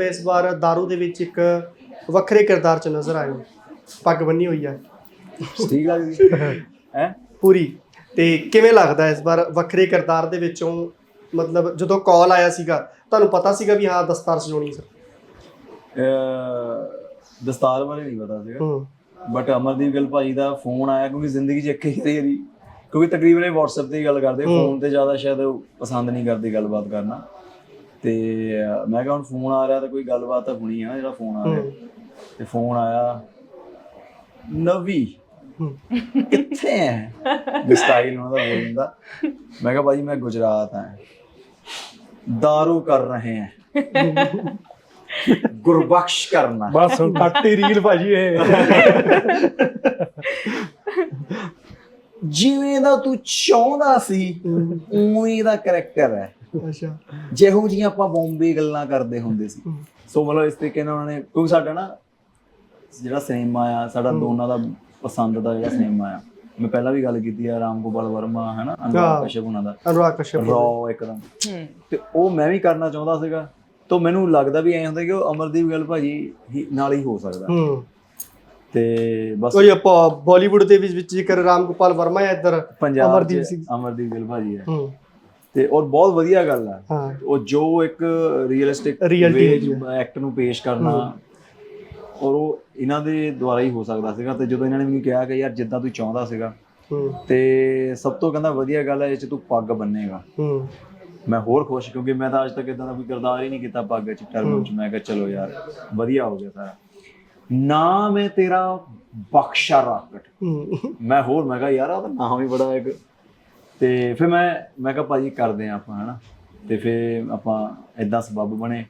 ਸਾਹਿਬ ਇਸ ਵਾਰ दारू ਦੇ ਵਿੱਚ ਇੱਕ ਵੱਖਰੇ ਕਿਰਦਾਰ ਚ ਨਜ਼ਰ ਆਏ ਹੋ ਪੱਗ ਬੰਨੀ ਹੋਈ ਹੈ ਠੀਕ ਲੱਗਦੀ ਹੈ? ਪੂਰੀ। ਤੇ ਕਿਵੇਂ ਲੱਗਦਾ ਇਸ ਵਾਰ ਵੱਖਰੇ ਕਿਰਦਾਰ ਦੇ ਵਿੱਚੋਂ? ਮਤਲਬ ਜਦੋਂ ਕਾਲ ਆਇਆ ਸੀਗਾ ਤੁਹਾਨੂੰ ਪਤਾ ਸੀਗਾ ਵੀ ਹਾਂ ਦਸਤਾਰ ਸਜਾਉਣੀ ਸਰ? ਦਸਤਾਰ ਬਾਰੇ ਨਹੀਂ ਪਤਾ ਸੀਗਾ। ਬਟ ਅਮਰਦੀਪ ਗਿੱਲ ਭਾਜੀ ਦਾ ਫੋਨ ਆਇਆ ਕਿਉਂਕਿ ਜ਼ਿੰਦਗੀ 'ਚ ਇੱਕ ਹੀ ਵਾਰੀ ਕਿਉਂਕਿ ਤਕਰੀਬਨ ਇਹ WhatsApp ਤੇ ਹੀ ਗੱਲ ਕਰਦੇ ਫੋਨ ਤੇ ਜ਼ਿਆਦਾ ਸ਼ਾਇਦ ਪਸੰਦ ਨਹੀਂ ਕਰਦੇ ਗੱਲਬਾਤ ਕਰਨਾ। ਤੇ ਮੈਂ ਕਿਹਾ ਹੁਣ ਫੋਨ ਆ ਰਿਹਾ ਤਾਂ ਕੋਈ ਗੱਲਬਾਤ ਤਾਂ ਹੋਣੀ ਆ ਜਿਹੜਾ ਫੋਨ ਆ ਰਿਹਾ। ਤੇ ਫੋਨ ਆਇਆ ਨਵੀ। ਕਿੱਥੇ ਹੈ ਜੋ ਸਟਾਈਲ ਉਹਨਾਂ ਦਾ ਮੈਂ ਕਿਹਾ ਭਾਜੀ ਮੈਂ ਗੁਜਰਾਤ ਆ। दारू ਕਰ ਰਹੇ ਹੈ ਗੁਰਬਖਸ਼ ਕਰਨਾ। ਬਸ ਹੁਣ ਕੱਟੀ ਰੀਲ ਭਾਜੀ ਇਹ। ਜਿਵੇਂ ਦਾ ਤੂੰ ਚਾਹੁੰਦਾ ਸੀ ਉਵੇਂ ਦਾ ਕਰੈਕਟਰ ਹੈ ਅੱਛਾ। ਜਿਹੋ ਜਿਹੀਆਂ ਆਪਾਂ ਬੰਬੇ ਗੱਲਾਂ ਕਰਦੇ ਹੁੰਦੇ ਸੀ। ਸੋ ਮਤਲਬ ਇਸ ਤਰੀਕੇ ਨਾਲ ਉਹਨਾਂ ਨੇ ਕਿਉਂਕਿ ਸਾਡਾ ਨਾ ਜਿਹੜਾ ਸਿਨੇਮਾ ਆ ਸਾਡਾ ਦੋਨਾਂ ਦਾ ਪਸੰਦ ਦਾ ਜਿਹੜਾ ਸਿਨੇਮਾ ਆ। ਮੈਂ ਪਹਿਲਾਂ ਵੀ ਗੱਲ ਕੀਤੀ ਆ ਰਾਮ ਗੋਪਾਲ ਵਰਮਾ ਹੈ ਨਾ ਹਾਂ। ਅਨੁਰਾਗ ਕਸ਼ਯਪ ਉਹਨਾਂ ਦਾ। ਅਨੁਰਾਗ ਕਸ਼ਯਪ ਰੌ ਇੱਕਦਮ। ਤੇ ਉਹ ਮੈਂ ਵੀ ਕਰਨਾ ਚਾਹੁੰਦਾ ਸੀਗਾ। ਤਾਂ ਮੈਨੂੰ ਲੱਗਦਾ ਵੀ ਐਂ ਹੁੰਦਾ ਕਿ ਉਹ ਅਮਰਦੀਪ ਗਿੱਲ ਭਾਜੀ ਨਾਲ ਹੀ ਹੋ ਸਕਦਾ। ਹੂੰ। ਤੇ ਬਸ ਕੋਈ ਆਪਾਂ ਬਾਲੀਵੁੱਡ ਦੇ ਵਿੱਚ ਵਿੱਚ ਜੇਕਰ ਰਾਮ ਗੋਪਾਲ ਵਰਮਾ ਹੈ ਇੱਧਰ? ਅਮਰਦੀਪ ਸਿੰਘ। ਅਮਰਦੀਪ ਗਿੱਲ ਭਾਜੀ ਹੈ। ਹੂੰ। ਤੇ ਔਰ ਬਹੁਤ ਵਧੀਆ ਗੱਲ ਆ। ਹਾਂ। ਉਹ ਜੋ ਇੱਕ ਰੀਅਲਿਸਟਿਕ ਹੈਗੀ ਐਕਟ ਨੂੰ ਪੇਸ਼ ਕਰਨਾ ਔਰ ਉਹ ਇਹਨਾਂ ਦੇ ਦੁਆਰਾ ਹੀ ਹੋ ਸਕਦਾ ਸੀਗਾ ਤੇ ਜਦੋਂ ਇਹਨਾਂ ਨੇ ਮੈਨੂੰ ਕਿਹਾ ਕਿ ਯਾਰ ਜਿੱਦਾਂ ਤੂੰ ਚਾਹੁੰਦਾ ਸੀਗਾ ਹੂੰ। ਤੇ ਸਭ ਤੋਂ ਕਹਿੰਦਾ ਵਧੀਆ ਗੱਲ ਹੈ ਇਹ ਚ ਤੂੰ ਪੱਗ ਬੰਨੇਗਾ। ਹੂੰ। ਮੈਂ ਹੋਰ ਖੁਸ਼ ਕਿਉਂਕਿ ਮੈਂ ਤਾਂ ਅੱਜ ਤੱਕ ਇਦਾਂ ਦਾ ਕੋਈ ਕਿਰਦਾਰ ਹੀ ਨਹੀਂ ਕੀਤਾ ਪੱਗ ਚ ਟਰਬੋ ਚ ਮੈਂ ਕਿਹਾ ਚਲੋ ਯਾਰ ਵਧੀਆ ਹੋ ਗਿਆ ਸਾਰਾ। ਨਾਮ ਹੈ ਤੇਰਾ ਬਖਸ਼ਾ ਰਾਕਟ। ਹੂੰ। ਮੈਂ ਹੋਰ ਮੈਂ ਕਿਹਾ ਯਾਰ ਆ ਤਾਂ ਨਾਮ ਵੀ ਬੜਾ ਇੱਕ ਤੇ ਫਿਰ ਮੈਂ ਮੈਂ ਕਿਹਾ ਭਾਜੀ ਕਰਦੇ ਆ ਆਪਾਂ, ਹਨਾ? ਤੇ ਫਿਰ ਆਪਾਂ ਇਦਾਂ ਸਬੱਬ ਬਣੇ।